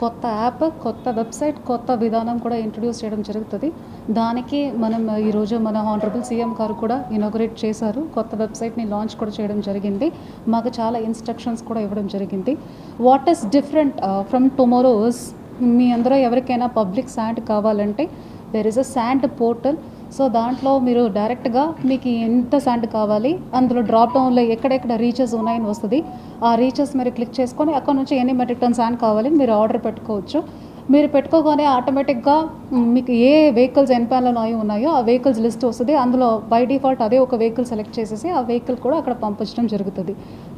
కొత్త యాప్ కొత్త వెబ్సైట్ కొత్త విధానం కూడా ఇంట్రడ్యూస్ చేయడం జరుగుతుంది. దానికి మనం ఈరోజు మన హానరబుల్ సీఎం గారు కూడా ఇనాగరేట్ చేశారు. కొత్త వెబ్సైట్ని లాంచ్ కూడా చేయడం జరిగింది. మాకు చాలా ఇన్స్ట్రక్షన్స్ కూడా ఇవ్వడం జరిగింది. What is different from tomorrow's మీ అందరూ ఎవరికైనా పబ్లిక్ శాండ్ కావాలంటే there is a sand portal. So దాంట్లో మీరు డైరెక్ట్గా మీకు ఎంత శాండ్ కావాలి అందులో డ్రాప్ డౌన్లో ఎక్కడెక్కడ రీచెస్ ఉన్నాయని వస్తుంది ఆ రీచెస్ మీరు క్లిక్ చేసుకొని అక్కడ నుంచి ఎన్ని మెట్రిక్ టన్ శాండ్ కావాలి మీరు ఆర్డర్ పెట్టుకోవచ్చు. మీరు పెట్టుకోగానే ఆటోమేటిక్గా మీకు ఏ వెహికల్స్ ఎన్పాన్లో అయి ఉన్నాయో ఆ వెహికల్స్ లిస్ట్ వస్తుంది. అందులో బై డిఫాల్ట్ అదే ఒక వెహికల్ సెలెక్ట్ చేసేసి ఆ వెహికల్ కూడా అక్కడ పంపించడం జరుగుతుంది.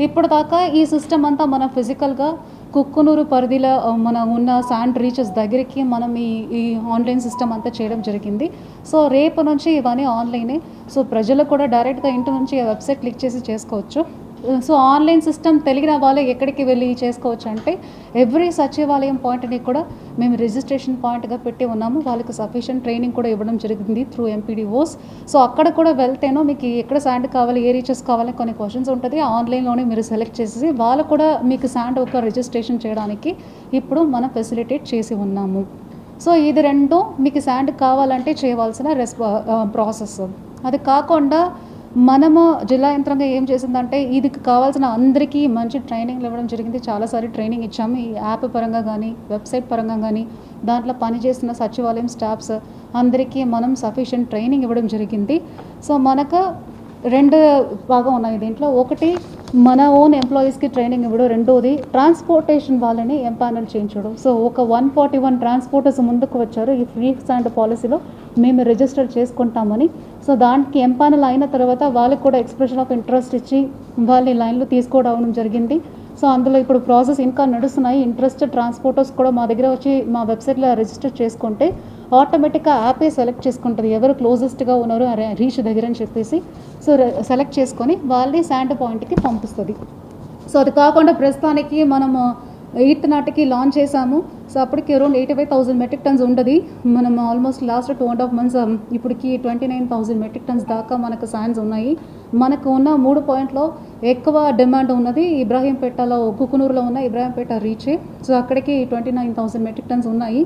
ఇప్పుడు దాకా ఈ సిస్టమ్ అంతా మనం ఫిజికల్గా కుక్కునూరు పరిధిలో మన ఉన్న శాండ్ రీచెస్ దగ్గరికి మనం ఈ ఈ ఆన్లైన్ సిస్టమ్ అంతా చేయడం జరిగింది. సో రేపు నుంచి ఇవన్నీ ఆన్లైనే సో ప్రజలు కూడా డైరెక్ట్గా ఇంటి నుంచి వెబ్సైట్ క్లిక్ చేసి చేసుకోవచ్చు. సో ఆన్లైన్ సిస్టమ్ తెలిగిన వాళ్ళే ఎక్కడికి వెళ్ళి చేసుకోవచ్చు అంటే ఎవ్రీ సచివాలయం పాయింట్ని కూడా మేము రిజిస్ట్రేషన్ పాయింట్గా పెట్టి ఉన్నాము. వాళ్ళకి సఫిషియంట్ ట్రైనింగ్ కూడా ఇవ్వడం జరిగింది త్రూ ఎంపీడీఓస్ సో అక్కడ కూడా వెళ్తేనో మీకు ఎక్కడ శాండ్ కావాలి ఏ రీచెస్ కావాలి కొన్ని క్వశ్చన్స్ ఉంటుంది. ఆన్లైన్లోనే మీరు సెలెక్ట్ చేసేసి వాళ్ళు కూడా మీకు శాండ్ ఒక రిజిస్ట్రేషన్ చేయడానికి ఇప్పుడు మనం ఫెసిలిటేట్ చేసి ఉన్నాము. సో ఇది రెండు మీకు శాండ్ కావాలంటే చేయవలసిన రెస్పా ప్రాసెస్ అది కాకుండా మనము జిల్లా యంత్రంగా ఏం చేసిందంటే ఇది కావాల్సిన అందరికీ మంచి ట్రైనింగ్ ఇవ్వడం జరిగింది. చాలాసార్లు ట్రైనింగ్ ఇచ్చాము. ఈ యాప్ పరంగా కానీ వెబ్సైట్ పరంగా కానీ దాంట్లో పనిచేస్తున్న సచివాలయం స్టాఫ్స్ అందరికీ మనం సఫిషియంట్ ట్రైనింగ్ ఇవ్వడం జరిగింది. సో మనకు రెండు బాగా ఉన్నాయి దీంట్లో. ఒకటి మన ఓన్ ఎంప్లాయీస్కి ట్రైనింగ్ ఇవ్వడం. రెండోది ట్రాన్స్పోర్టేషన్ వాళ్ళని ఎంపానల్ చేయించడం. సో ఒక వన్ ఫార్టీ వన్ ట్రాన్స్పోర్టర్స్ ముందుకు వచ్చారు. ఈ ఫ్రీ స్టాండ్ పాలసీలో మేము రిజిస్టర్ చేసుకుంటామని సో దానికి ఎంపానల్ అయిన తర్వాత వాళ్ళకి కూడా ఎక్స్ప్రెషన్ ఆఫ్ ఇంట్రెస్ట్ ఇచ్చి వాళ్ళని లైన్లో తీసుకోవడం జరిగింది. సో అందులో ఇప్పుడు ప్రాసెస్ ఇంకా నడుస్తున్నాయి. ఇంట్రెస్ట్ ట్రాన్స్పోర్టర్స్ కూడా మా దగ్గర వచ్చి మా వెబ్సైట్లో రిజిస్టర్ చేసుకుంటే ఆటోమేటిక్గా యాపే సెలెక్ట్ చేసుకుంటుంది. ఎవరు క్లోజెస్ట్గా ఉన్నారో రీచ్ దగ్గర అని చెప్పేసి. సో సెలెక్ట్ చేసుకొని వాళ్ళని శాండ్ పాయింట్కి పంపిస్తుంది. సో అది కాకుండా ప్రస్తుతానికి మనము ఎయిత్ నాటికి లాంచ్ చేసాము. సో అప్పటికి around eighty five thousand metric tons ఉండదు. మనం almost last two and half months ఇప్పటికి twenty nine thousand metric tons దాకా మనకు సైన్స్ ఉన్నాయి. మనకు ఉన్న మూడు పాయింట్లో ఎక్కువ డిమాండ్ ఉన్నది ఇబ్రాహీంపేటలో కుకునూరులో ఉన్న ఇబ్రాహీంపేట రీచ్ సో అక్కడికి twenty nine thousand metric tons ఉన్నాయి.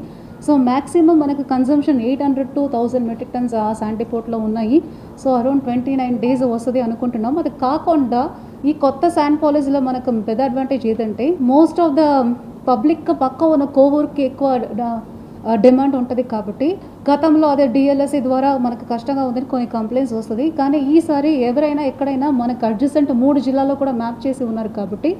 సో మ్యాక్సిమం మనకు consumption eight hundred to thousand metric tons ఆ శాండిపోర్ట్లో ఉన్నాయి. So around twenty nine days వస్తుంది అనుకుంటున్నాం. అది కాకుండా ఈ కొత్త శాండ్ కాలేజీలో మనకు పెద్ద అడ్వాంటేజ్ ఏదంటే మోస్ట్ ఆఫ్ ద పబ్లిక్ పక్క ఉన్న కోవూరుకి ఎక్కువ డిమాండ్ ఉంటుంది కాబట్టి గతంలో అదే డిఎల్ఎస్సి ద్వారా మనకు కష్టంగా ఉందని కొన్ని కంప్లైంట్స్ వస్తుంది. కానీ ఈసారి ఎవరైనా ఎక్కడైనా మనకు అడ్జసెంట్ మూడు జిల్లాల్లో కూడా మ్యాప్ చేసి ఉన్నారు కాబట్టి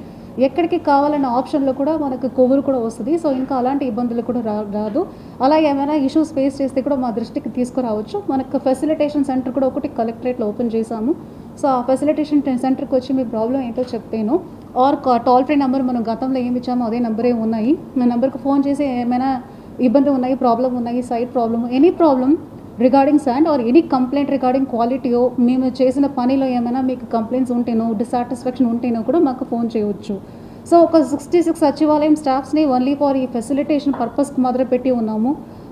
ఎక్కడికి కావాలన్న ఆప్షన్లో కూడా మనకు కొవ్వురు కూడా వస్తుంది. సో ఇంకా అలాంటి ఇబ్బందులు కూడా రా రాదు. అలా ఏమైనా ఇష్యూస్ ఫేస్ చేస్తే కూడా మా దృష్టికి తీసుకురావచ్చు. మనకు ఫెసిలిటేషన్ సెంటర్ కూడా ఒకటి కలెక్టరేట్లో ఓపెన్ చేశాము. సో ఆ ఫెసిలిటేషన్ సెంటర్కి వచ్చి మీ ప్రాబ్లం ఏంటో చెప్తాను. ఆర్ టోల్ ఫ్రీ నెంబర్ మనం గతంలో ఏమి ఇచ్చామో అదే నెంబరే ఉన్నాయి. మా నెంబర్కి ఫోన్ చేసి ఏమైనా ఇబ్బంది ఉన్నాయి ప్రాబ్లం ఉన్నాయి site problem any problem regarding sand or any complaint regarding క్వాలిటీయో మేము చేసిన పనిలో ఏమైనా మీకు కంప్లైంట్స్ ఉంటేనో డిసాటిస్ఫాక్షన్ ఉంటేనో కూడా మాకు ఫోన్ చేయవచ్చు సో ఒక సిక్స్టీ సిక్స్ సచివాలయం స్టాఫ్స్ని ఓన్లీ ఫర్ ఈ ఫెసిలిటేషన్ పర్పస్కి మాత్రం పెట్టి ఉన్నాము.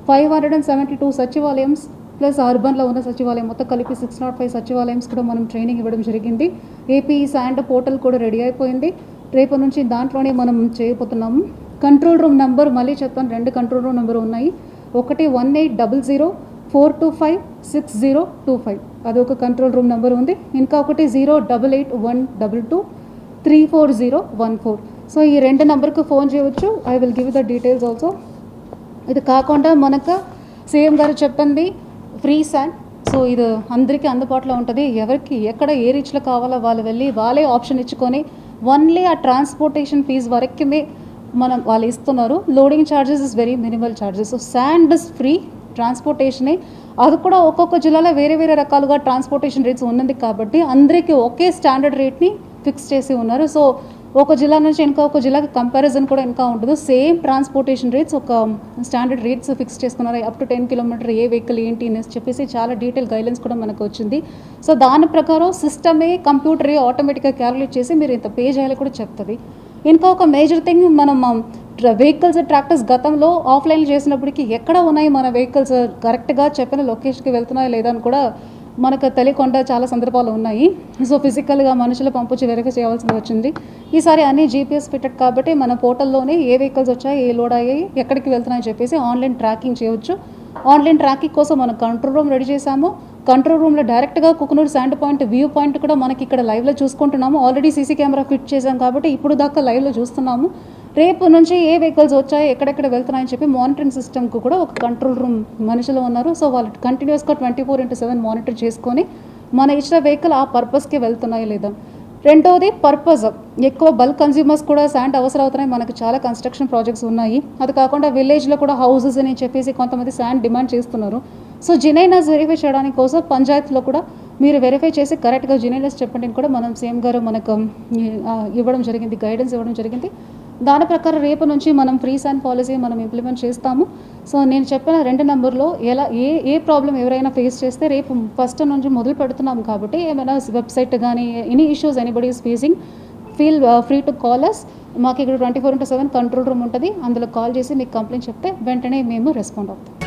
Five hundred and seventy two సచివాలయం ప్లస్ అర్బన్లో ఉన్న సచివాలయం మొత్తం కలిపి సిక్స్ నాట్ ఫైవ్ సచివాలయంస్ కూడా మనం ట్రైనింగ్ ఇవ్వడం జరిగింది. ఏపీ శాండ్ పోర్టల్ కూడా రెడీ అయిపోయింది. రేపు నుంచి దాంట్లోనే మనం చేయబోతున్నాము కంట్రోల్ రూమ్ నెంబర్ మళ్ళీ చెప్తాను రెండు కంట్రోల్ రూమ్ నెంబర్ ఉన్నాయి. ఒకటి one eight double zero four two five six zero two five. అది ఒక కంట్రోల్ రూమ్ నెంబర్ ఉంది. ఇంకా ఒకటి zero double eight one double two three four zero one four. So ఈ రెండు నెంబర్కి ఫోన్ చేయవచ్చు. I will give the details also. ఇది కాకుండా మనకు సీఎం గారు చెప్పింది ఫ్రీ శాండ్ సో ఇది అందరికీ అందుబాటులో ఉంటుంది. ఎవరికి ఎక్కడ ఏ రీచ్లో కావాలో వాళ్ళు వెళ్ళి వాళ్ళే ఆప్షన్ ఇచ్చుకొని ఓన్లీ ఆ ట్రాన్స్పోర్టేషన్ ఫీజు వరకుమే మనం వాళ్ళు ఇస్తున్నారు. Loading charges is very minimal charges so sand is free ట్రాన్స్పోర్టేషనే అది కూడా ఒక్కొక్క జిల్లాలో వేరే వేరే రకాలుగా ట్రాన్స్పోర్టేషన్ రేట్స్ ఉన్నది కాబట్టి అందరికీ ఒకే స్టాండర్డ్ రేట్ని ఫిక్స్ చేసి ఉన్నారు. సో ఒక జిల్లా నుంచి ఇంకా ఒక జిల్లాకి కంపారిజన్ కూడా ఇంకా ఉంటుంది సేమ్ ట్రాన్స్పోర్టేషన్ రేట్స్ ఒక స్టాండర్డ్ రేట్స్ ఫిక్స్ చేసుకున్నారు. అప్ టు టెన్ కిలోమీటర్ ఏ వెహికల్ ఏంటి అని చెప్పేసి చాలా డీటెయిల్ గైడ్లైన్స్ కూడా మనకు వచ్చింది. సో దాని ప్రకారం సిస్టమే కంప్యూటరే ఆటోమేటిక్గా క్యాలిక్యులేట్ చేసి మీరు ఇంత పే చేయాలి కూడా చెప్తుంది. ఇంకా ఒక మేజర్ థింగ్ మనం వెహికల్స్ ట్రాక్టర్స్ గతంలో ఆఫ్లైన్ చేసినప్పటికీ ఎక్కడ ఉన్నాయి మన వెహికల్స్ కరెక్ట్గా చెప్పిన లొకేషన్కి వెళ్తున్నాయా లేదా అని కూడా మనకు తెలియకుండా చాలా సందర్భాలు ఉన్నాయి. సో ఫిజికల్గా మనుషులు పంపించి వెరిఫై చేయాల్సింది వచ్చింది. ఈసారి అన్ని జీపీఎస్ పెట్టాడు కాబట్టి మన పోర్టల్లోనే ఏ వెహికల్స్ వచ్చాయి ఏ లోడ్ అయ్యాయి ఎక్కడికి వెళ్తున్నాయని చెప్పేసి ఆన్లైన్ ట్రాకింగ్ చేయవచ్చు ఆన్లైన్ ట్రాకింగ్ కోసం మనం కంట్రోల్ రూమ్ రెడీ చేశాము. కంట్రోల్ రూమ్లో డైరెక్ట్గా Kukunoor sand point view point కూడా మనకి ఇక్కడ లైవ్లో చూసుకుంటున్నాము. ఆల్రెడీ సీసీ కెమెరా ఫిట్ చేశాం కాబట్టి ఇప్పుడు దాకా లైవ్లో చూస్తున్నాము. రేపు నుంచి ఏ వెహికల్స్ వచ్చాయి ఎక్కడెక్కడ వెళ్తున్నాయని చెప్పి మానిటరింగ్ సిస్టమ్కి కూడా ఒక కంట్రోల్ రూమ్ మనుషులు ఉన్నారు. సో వాళ్ళు కంటిన్యూస్గా twenty four into seven monitor చేసుకొని మన ఇచ్చిన వెహికల్ ఆ పర్పస్కి వెళ్తున్నాయో లేదా. రెండవది పర్పస్ ఎక్కువ బల్క్ కన్జ్యూమర్స్ కూడా శాండ్ అవసరం అవుతున్నాయి మనకు చాలా కన్స్ట్రక్షన్ ప్రాజెక్ట్స్ ఉన్నాయి. అది కాకుండా విలేజ్లో కూడా హౌసెస్ అని చెప్పేసి కొంతమంది శాండ్ డిమాండ్ చేస్తున్నారు. సో జినైనస్ వెరిఫై చేయడానికి కోసం పంచాయతీలో కూడా మీరు వెరిఫై చేసి కరెక్ట్గా జినైనస్ చెప్పండి కూడా మనం సీఎం గారు మనకు ఇవ్వడం జరిగింది గైడెన్స్ ఇవ్వడం జరిగింది. దాని ప్రకారం రేపు నుంచి మనం ఫ్రీ శాండ్ పాలసీ మనం ఇంప్లిమెంట్ చేస్తాము. సో నేను చెప్పిన రెండు నెంబర్లో ఎలా ఏ ఏ ప్రాబ్లం ఎవరైనా ఫేస్ చేస్తే రేపు ఫస్ట్ నుంచి మొదలు పెడుతున్నాం కాబట్టి ఏమైనా వెబ్సైట్ కానీ any issues anybody is facing feel free to call us మాకు ఇక్కడ twenty four into seven control room ఉంటుంది. అందులో కాల్ చేసి మీకు కంప్లైంట్ చెప్తే వెంటనే మేము రెస్పాండ్ అవుతాం.